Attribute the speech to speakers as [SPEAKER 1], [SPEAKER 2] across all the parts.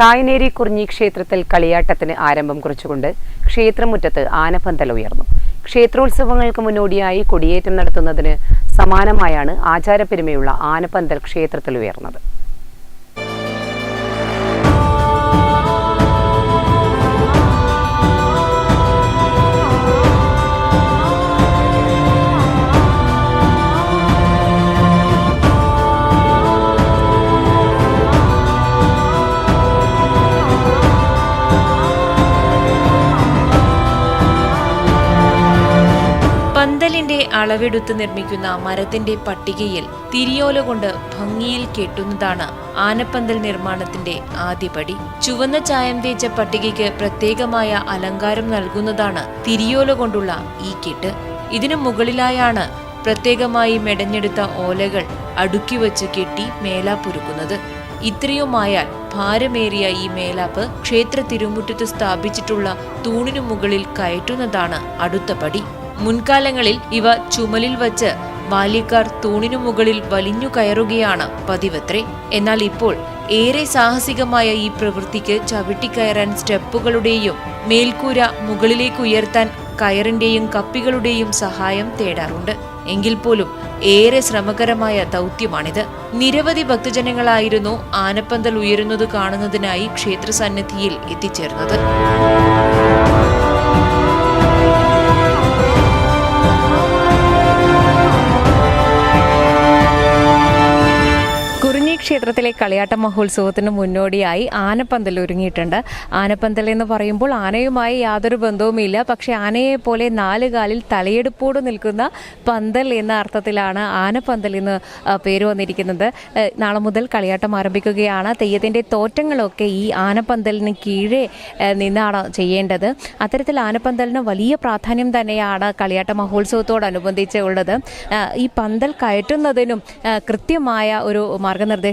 [SPEAKER 1] തായ്നേരി കുറിഞ്ഞി ക്ഷേത്രത്തിൽ കളിയാട്ടത്തിന് ആരംഭം കുറിച്ചുകൊണ്ട് ക്ഷേത്രമുറ്റത്ത് ആനപ്പന്തൽ ഉയർന്നു. ക്ഷേത്രോത്സവങ്ങൾക്ക് മുന്നോടിയായി കൊടിയേറ്റം നടത്തുന്നതിന് സമാനമായാണ് ആചാരപ്പെരുമയുള്ള ആനപ്പന്തൽ ക്ഷേത്രത്തിൽ ഉയർന്നത്.
[SPEAKER 2] അളവെടുത്ത് നിർമ്മിക്കുന്ന മരത്തിന്റെ പട്ടികയിൽ തിരിയോല കൊണ്ട് ഭംഗിയിൽ കെട്ടുന്നതാണ് ആനപ്പന്തൽ നിർമ്മാണത്തിന്റെ ആദ്യപടി. ചുവന്ന ചായം തേച്ച പട്ടികയ്ക്ക് പ്രത്യേകമായ അലങ്കാരം നൽകുന്നതാണ് തിരിയോല കൊണ്ടുള്ള ഈ കെട്ട്. ഇതിനു മുകളിലായാണ് പ്രത്യേകമായി മെടഞ്ഞെടുത്ത ഓലകൾ അടുക്കി വച്ച് കെട്ടി മേലാപ്പൊരുക്കുന്നത് ഇത്രയുമായാൽ ഭാരമേറിയ ഈ മേലാപ്പ് ക്ഷേത്ര തിരുമുറ്റത്ത് സ്ഥാപിച്ചിട്ടുള്ള തൂണിനു മുകളിൽ കയറ്റുന്നതാണ് അടുത്ത പടി. മുൻകാലങ്ങളിൽ ഇവ ചുമലിൽ വച്ച് ബാല്യക്കാർ തൂണിനു മുകളിൽ വലിഞ്ഞു കയറുകയാണ് പതിവത്രേ. എന്നാൽ ഇപ്പോൾ ഏറെ സാഹസികമായ ഈ പ്രവൃത്തിക്ക് ചവിട്ടിക്കയറാൻ സ്റ്റെപ്പുകളുടെയും മേൽക്കൂര മുകളിലേക്ക് ഉയർത്താൻ കയറിന്റെയും കപ്പികളുടെയും സഹായം തേടാറുണ്ട്. എങ്കിൽ പോലും ഏറെ ശ്രമകരമായ ദൗത്യമാണിത്. നിരവധി ഭക്തജനങ്ങളായിരുന്നു ആനപ്പന്തൽ ഉയരുന്നത് കാണുന്നതിനായി ക്ഷേത്രസന്നിധിയിൽ എത്തിച്ചേർന്നത്.
[SPEAKER 3] ക്ഷേത്രത്തിലെ കളിയാട്ട മഹോത്സവത്തിന് മുന്നോടിയായി ആനപ്പന്തൽ ഒരുങ്ങിയിട്ടുണ്ട്. ആനപ്പന്തൽ എന്ന് പറയുമ്പോൾ ആനയുമായി യാതൊരു ബന്ധവുമില്ല. പക്ഷേ ആനയെ പോലെ നാല് കാലിൽ തലയെടുപ്പോട് നിൽക്കുന്ന പന്തൽ എന്ന അർത്ഥത്തിലാണ് ആനപ്പന്തൽ എന്ന് പേര് വന്നിരിക്കുന്നത്. നാളെ മുതൽ കളിയാട്ടം ആരംഭിക്കുകയാണ്. തെയ്യത്തിന്റെ തോറ്റങ്ങളൊക്കെ ഈ ആനപ്പന്തലിന് കീഴേ നിന്നാണ് ചെയ്യേണ്ടത്. അത്തരത്തിൽ ആനപ്പന്തലിന് വലിയ പ്രാധാന്യം തന്നെയാണ് കളിയാട്ട മഹോത്സവത്തോടനുബന്ധിച്ച് ഉള്ളത് ഈ പന്തൽ കയറ്റുന്നതിനും കൃത്യമായ ഒരു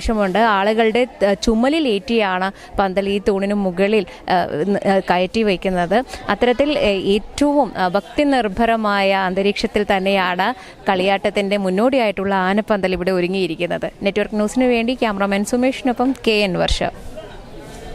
[SPEAKER 3] മാർഗനിർദ്ദേശമുണ്ട് ആളുകളുടെ ചുമലിലേറ്റിയാണ് പന്തൽ ഈ തൂണിന് മുകളിൽ കയറ്റി വയ്ക്കുന്നത്. അത്തരത്തിൽ ഏറ്റവും ഭക്തി നിർഭരമായ അന്തരീക്ഷത്തിൽ തന്നെയാണ് കളിയാട്ടത്തിന്റെ മുന്നോടിയായിട്ടുള്ള ആനപ്പന്തൽ ഇവിടെ ഒരുങ്ങിയിരിക്കുന്നത്. നെറ്റ്വർക്ക് ന്യൂസിന് വേണ്ടി ക്യാമറാമാൻ സുമേഷിനൊപ്പം കെ എൻ വർഷ.